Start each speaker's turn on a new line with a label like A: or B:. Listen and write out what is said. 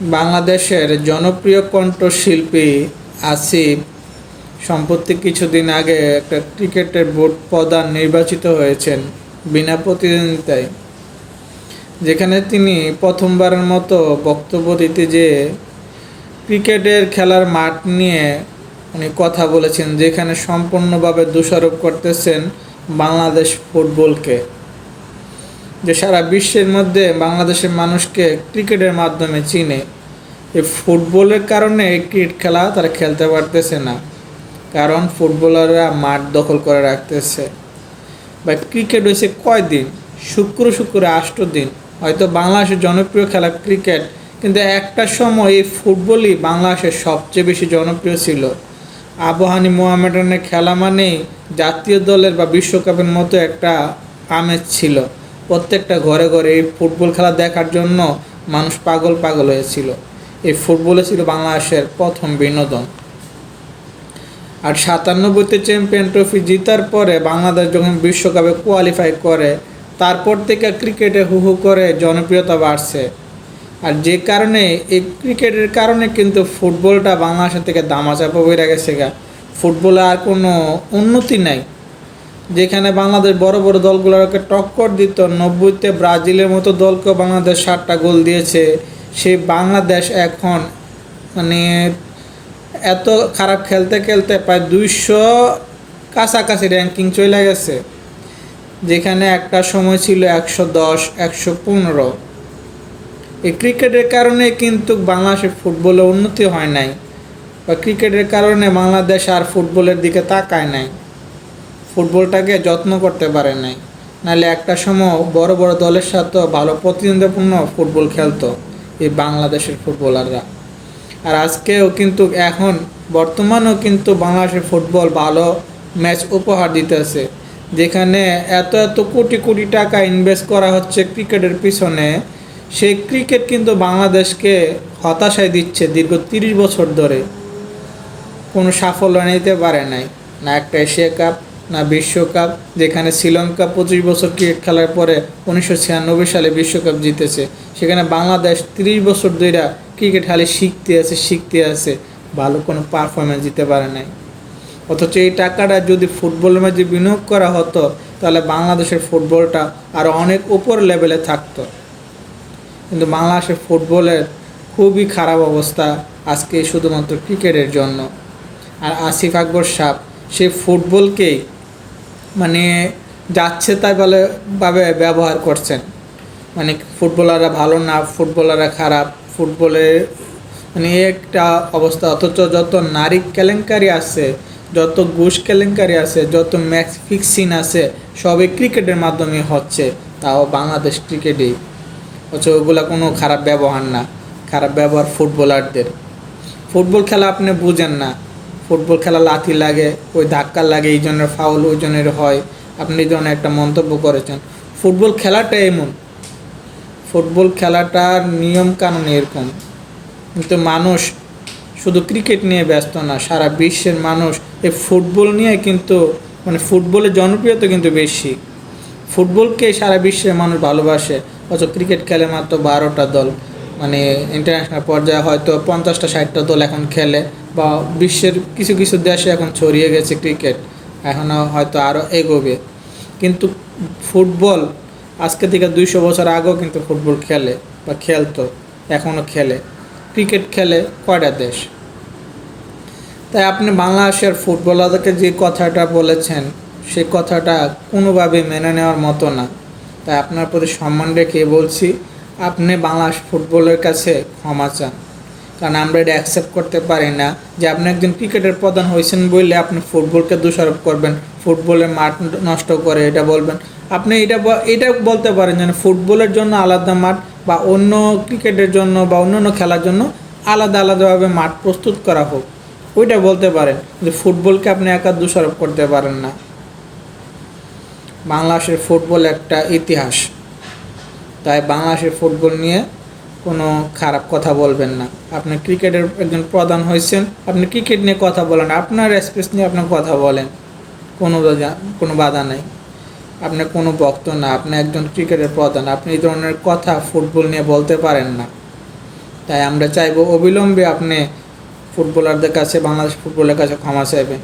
A: বাংলাদেশের জনপ্রিয় কণ্ঠশিল্পী আসিফ সম্প্রতি কিছুদিন আগে একটা ক্রিকেটের বোর্ড প্রধান নির্বাচিত হয়েছেন বিনা প্রতিদ্বন্দ্বিতায়, যেখানে তিনি প্রথমবারের মতো বক্তব্য দিতে যে ক্রিকেটের খেলার মাঠ নিয়ে উনি কথা বলেছেন, যেখানে সম্পূর্ণভাবে দোষারোপ করতেছেন বাংলাদেশ ফুটবলকে। যে সারা বিশ্বের মধ্যে বাংলাদেশের মানুষকে ক্রিকেটের মাধ্যমে চিনে। এই ফুটবলের কারণে এই ক্রিকেট খেলা তারা খেলতে পারতেছে না। কারণ ফুটবলাররা মাঠ দখল করে রাখতেছে। বা ক্রিকেট হয়েছে কয়দিন? শুক্র শুক্র আষ্ট দিন। হয়তো বাংলাদেশের জনপ্রিয় খেলা ক্রিকেট, কিন্তু একটা সময় এই ফুটবলই বাংলাদেশের সবচেয়ে বেশি জনপ্রিয় ছিল। আবহানি মোহামেডানের খেলা মানেই জাতীয় দলের বা বিশ্বকাপের মতো একটা আমেজ ছিল। প্রত্যেকটা ঘরে ঘরে এই ফুটবল খেলা দেখার জন্য মানুষ পাগল পাগল হয়েছিল। এই ফুটবলে ছিল বাংলাদেশের প্রথম বিনোদন। আর সাতানব্বইতে চ্যাম্পিয়ন ট্রফি জিতার পরে বাংলাদেশ যখন বিশ্বকাপে কোয়ালিফাই করে, তারপর থেকে ক্রিকেটে হু হু করে জনপ্রিয়তা বাড়ছে। আর যে কারণে, এই ক্রিকেটের কারণে কিন্তু ফুটবলটা বাংলাদেশের থেকে দামাচাপা বেড়ে গেছে গা। ফুটবলে আর কোনো উন্নতি নাই। যেখানে বাংলাদেশ বড় বড় দলগুলোকে টক্কর দিত, নব্বইতে ব্রাজিলের মতো দলকে বাংলাদেশ ষাটটা গোল দিয়েছে। সেই বাংলাদেশ এখন মানে এত খারাপ খেলতে খেলতে প্রায় দুইশো কাছাকাছি র্যাঙ্কিং চলে গেছে। যেখানে একটা সময় ছিল একশো দশ, একশো পনেরো। এই ক্রিকেটের কারণে কিন্তু বাংলাদেশের ফুটবলে উন্নতি হয় নাই। বা ক্রিকেটের কারণে বাংলাদেশ আর ফুটবলের দিকে তাকায় নাই। ফুটবলটাকে যত্ন করতে পারে নাই। নাহলে একটা সময় বড় বড় দলের সাথেও ভালো প্রতিদ্বন্দ্বিপূর্ণ ফুটবল খেলতো এই বাংলাদেশের ফুটবলাররা। আর আজকেও কিন্তু এখন বর্তমানেও কিন্তু বাংলাদেশের ফুটবল ভালো ম্যাচ উপহার দিতেছে। যেখানে এত এত কোটি কোটি টাকা ইনভেস্ট করা হচ্ছে ক্রিকেটের পিছনে, সেই ক্রিকেট কিন্তু বাংলাদেশকে হতাশায় দিচ্ছে দীর্ঘ তিরিশ বছর ধরে। কোনো সাফল্য নিতে পারে নাই। না একটা এশিয়া কাপ না বিশ্বকাপ, যেখানে শ্রীলঙ্কা পঁচিশ বছর ক্রিকেট খেলার পরে উনিশশো ছিয়ানব্বই সালে বিশ্বকাপ জিতেছে, সেখানে বাংলাদেশ তিরিশ বছর ধরে ক্রিকেট খালি শিখতে আছে শিখতে আছে, ভালো কোনো পারফরমেন্স দিতে পারে নাই। অথচ এই টাকাটা যদি ফুটবলের মাঝে বিনিয়োগ করা হতো, তাহলে বাংলাদেশের ফুটবলটা আরও অনেক উপর লেভেলে থাকতো। কিন্তু বাংলাদেশের ফুটবলের খুবই খারাপ অবস্থা আজকে শুধুমাত্র ক্রিকেটের জন্য। আর আসিফ আকবর সাপ সে ফুটবলকেই মানে যাচ্ছে তাই বলে ভাবে ব্যবহার করছেন। মানে ফুটবলাররা ভালো না, ফুটবলাররা খারাপ ফুটবলের মানে একটা অবস্থা। অথচ যত নারী কেলেঙ্কারি আছে, যত ঘুষ কেলেঙ্কারি আছে, যত ম্যাচ ফিক্সিং আছে, সবই ক্রিকেটের মাধ্যমে হচ্ছে। তাও বাংলাদেশ ক্রিকেটেই। অথচ ওগুলো কোনো খারাপ ব্যবহার না, খারাপ ব্যবহার ফুটবলারদের। ফুটবল খেলা আপনি বুঝেন না। ফুটবল খেলা লাথি লাগে, ওই ধাক্কা লাগে, এই জন্য ফাউল ওই জনের হয়। আপনি এই একটা মন্তব্য করেছেন। ফুটবল খেলাটা এমন। ফুটবল খেলাটার নিয়ম কানুন এরকম। কিন্তু মানুষ শুধু ক্রিকেট নিয়ে ব্যস্ত না, সারা বিশ্বের মানুষ এই ফুটবল নিয়ে কিন্তু মানে ফুটবলের জনপ্রিয়তা কিন্তু বেশি। ফুটবলকে সারা বিশ্বের মানুষ ভালোবাসে, অথচ ক্রিকেট খেলে মাত্র বারোটা দল। মানে ইন্টারন্যাশনাল পর্যায়ে হয়তো পঞ্চাশটা, ষাটটা দল এখন খেলে। বা বিশ্বের কিছু কিছু দেশে এখন ছড়িয়ে গেছে ক্রিকেট এখনও হয়তো আরও এগোবে। কিন্তু ফুটবল, আজকে থেকে দুইশো বছর আগেও কিন্তু ফুটবল খেলে বা খেলতো এখনও খেলে। ক্রিকেট খেলে কয়টা দেশ? তাই আপনি বাংলাদেশের ফুটবলারদেরকে যে কথাটা বলেছেন, সে কথাটা কোনোভাবে মেনে নেওয়ার মতো না। তাই আপনার প্রতি সম্মান রেখে বলছি, আপনি বাংলাদেশ ফুটবলের কাছে ক্ষমা চান। কারণ আমরা এটা অ্যাকসেপ্ট করতে পারি না যে আপনি একজন ক্রিকেটের প্রধান হয়েছেন বললে আপনি ফুটবলকে দোষারোপ করবেন, ফুটবলের মাঠ নষ্ট করে এটা বলবেন। আপনি এটা এটা বলতে পারেন যেন ফুটবলের জন্য আলাদা মাঠ বা অন্য ক্রিকেটের জন্য বা অন্যান্য খেলার জন্য আলাদা আলাদাভাবে মাঠ প্রস্তুত করা হোক। ওইটা বলতে পারেন যে ফুটবলকে আপনি একা দোষারোপ করতে পারেন না। বাংলাদেশের ফুটবল একটা ইতিহাস। তাই বাংলাদেশের ফুটবল নিয়ে কোনো খারাপ কথা বলবেন না। আপনি ক্রিকেটের একজন প্রধান হয়েছেন। আপনি ক্রিকেট নিয়ে কথা বলেন, আপনার স্পেস নিয়ে আপনার কথা বলেন। কোনো কোনো বাধা নেই। আপনি কোনো বক্ত না, আপনি একজন ক্রিকেটের প্রধান। আপনি এই ধরনের কথা ফুটবল নিয়ে বলতে পারেন না। তাই আমরা চাইব অবিলম্বে আপনি ফুটবলারদের কাছে, বাংলাদেশ ফুটবলের কাছে ক্ষমা চাইবেন।